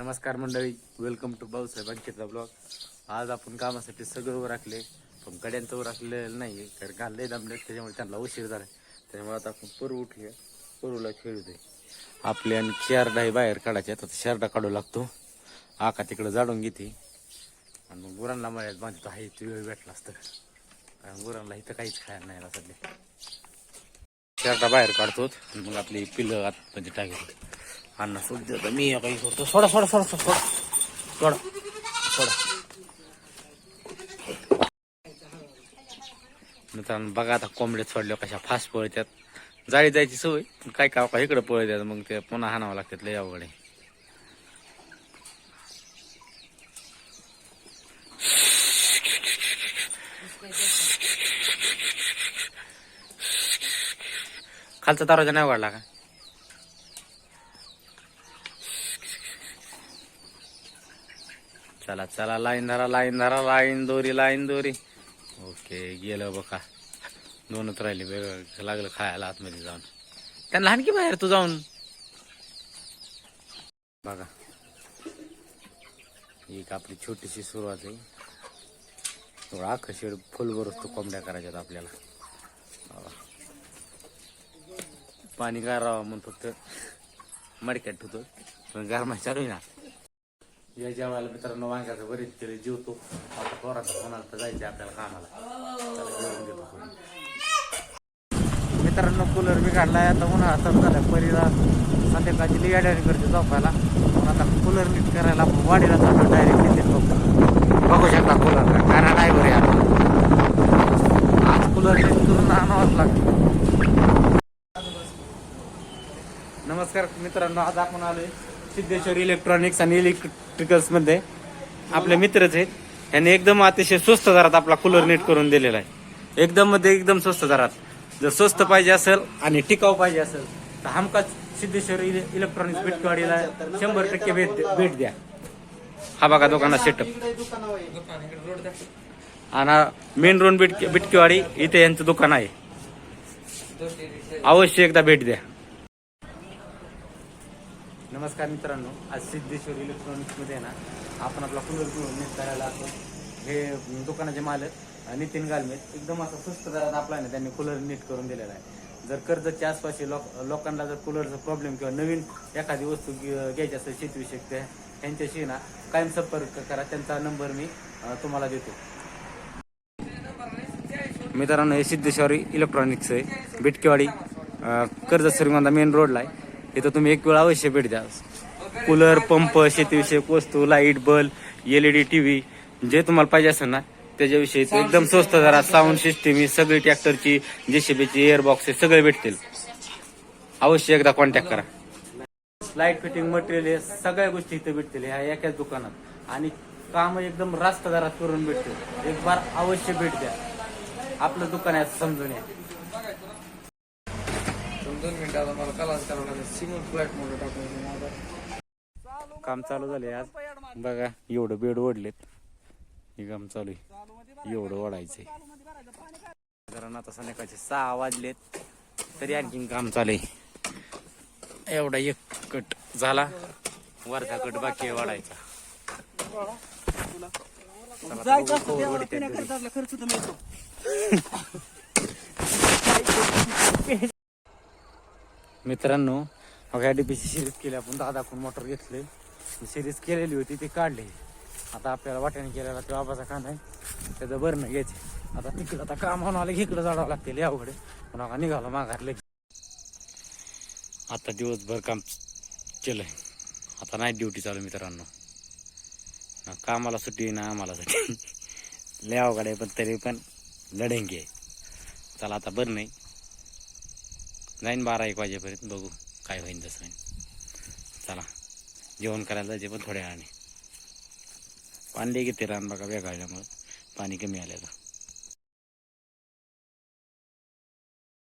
नमस्कार मंडळी welcome to Bhausaheb अंकितचा ब्लॉग आज आपण कामासाठी सगळं उभं राखले पण गड्यांचं वर राखलेलं नाही कारण घालले दमले त्याच्यामुळे त्यांना उशीर झाला त्याच्यामुळे आता आपण परू उठूया परूला खेळू दे आपले आणि शेरडाही बाहेर काढायचे आता शेरडा काढू लागतो. आका तिकडं जाडून घेते. आणि मग गुरांना मळ्यात बांधतो आहे ते वेळ भेटला असतं. कारण गुरांना इथं काहीच खायला नाही सध्या. शेरडा बाहेर काढतो आणि मग आपली पिलं आत म्हणजे टाकतो अण्णा सोड देतो मी काही करतो सोडा सोडा सोडा सोडा सोडा. सोडा. मित्रांनो बघा आता कोंबड्या सोडल्या कशा फास्ट पळतात जाळी जायची सवय पण काय का इकडे पळतात मग ते पुन्हा हाणावं लागतात लय अवघड आहे. खालचा दरवाजा नाही वाढला का? चला चला लाईन धरा लाईन धरा लाईन दोरी लाईन दोरी. ओके गेलं बघा. दोनच राहिले वेगळं लागलं खायला आतमध्ये जाऊन. त्यांना लहान की बाहेर तू जाऊन? बघा. एक आपली छोटीशी सुरुवात आहे. थोडा अख्खं शेड फुल भरतो कोंबड्या करायच्यात आपल्याला. पाणी गारावा म्हणून फक्त मडक्यात ठेवतो पण गरमाई चालू आहे ना. या जेवायला मित्रांनो वांग्याचं बरेच केले जेवतो आता पोराचा कोणाला तर जायचं आपल्याला कामाला. त्याला जेवून देतो कोणी. मित्रांनो कूलर बिघडलाय. आता उन्हाळा तर झाला परीला संध्याकाळची लई अडचणी करते झोपायला. पण आता कूलर नीट करायला आपण वाडीला जातो डायरेक्ट तिथे. बघू बघू शकता कूलर कारण आहे बरे आता आज कूलर नीट करून आणावंच लागतं. नमस्कार मित्रांनो आज आपण आलोय सिद्धेश्वर इलेक्ट्रॉनिक्स आणि इलेक्ट्रिकल्समध्ये आपले मित्रच आहेत. यांनी एकदम अतिशय स्वस्त दरात आपला कूलर नीट करून दिलेला आहे. एकदम मध्ये एकदम स्वस्त दरात. जर स्वस्त पाहिजे असेल आणि टिकाऊ पाहिजे असेल तर हमखास सिद्धेश्वर इले- इलेक्ट्रॉनिक्स भेटवाडीला शंभर टक्के भेट भेट द्या. हा बघा दुकानात सेटअप आणि मेन रोड बिटके बिटकेवाडी इथे यांचं दुकान आहे. अवश्य एकदा भेट द्या. नमस्कार मित्रांनो आज सिद्धेश्वर इलेक्ट्रॉनिक्समध्ये ना आपण आपला कूलर घेऊन नीट करायला असो हे दुकानाचे मालक नितीन गालमेत एकदम असं स्वस्त दरात आपला ना त्यांनी कूलर नीट करून दिलेला आहे. जर कर्जच्या आसपासचे लोक लोकांना जर कूलरचा प्रॉब्लेम किंवा नवीन एखादी वस्तू घ्यायची असेल शेतीविषयक त्या- त्यांच्याशी ना कायम संपर्क करा. त्यांचा नंबर मी तुम्हाला देतो. मित्रांनो हे सिद्धेश्वरी इलेक्ट्रॉनिक्स आहे. बिटकेवाडी कर्ज कर्जत मेन रोडला आहे. इथं तुम्ही एक वेळ अवश्य भेट द्या. कूलर पंप शेतीविषयक वस्तू light bulb L E D T V जे तुम्हाला पाहिजे असेल ना त्याच्याविषयी एकदम स्वस्त जरा साऊंड सिस्टीम ही सगळी ट्रॅक्टरची जेसीबीची एअरबॉक्स हे सगळे भेटतील. अवश्य एकदा कॉन्टॅक्ट करा. लाइट फिटिंग मटेरियल हे सगळ्या गोष्टी इथे भेटतील ह्या एकाच दुकानात. आणि काम एकदम रास्त दरात करून भेटतील. एक बार अवश्य भेट द्या. आपलं दुकान आहे समजून या दोन मिनिटाला मला कलास करावं लागेल. सिमेंट फ्लॅटमध्ये टाकायचं माझा. काम चालू झाले आज. बघा एवढं बेड ओढलेत. हे काम चालू आहे. एवढं ओढायचंय. कारण आता संध्याकाळचे सहा वाजलेत. तरी आणखीन काम चालू आहे. एवढा एक कट झाला. वरचा कट बाकी आहे वाढायचा आता बघू मित्रांनो या डीपीची सिरीज केली आपण. दहा दाखवून मोटर घेतले सिरीज केलेली होती ती काढली. आता आपल्याला वाट्याने केलेला ते बाबाचा कांदा आहे. त्याचं बरणं घ्यायचे. आता तिकडं आता काम होऊन आलं की इकडं जाडावं लागते लय पण आता निघालो माघारले आता दिवसभर काम केलंय. आता नाही ड्युटी चालू मित्रांनो. ना कामाला सुट्टी ना आम्हाला सुट्टी. लय अवघड आहे पण तरी पण लढेंगे. आहे चला आता बरं नाही. जाईन बारा एक वाजेपर्यंत बघू काय होईन तसं होईन. चला जेवण करायला जायचे पण थोड्या वेळाने. पाणी घेते रान बघा वेगळ्यामुळे पाणी कमी आलेलं.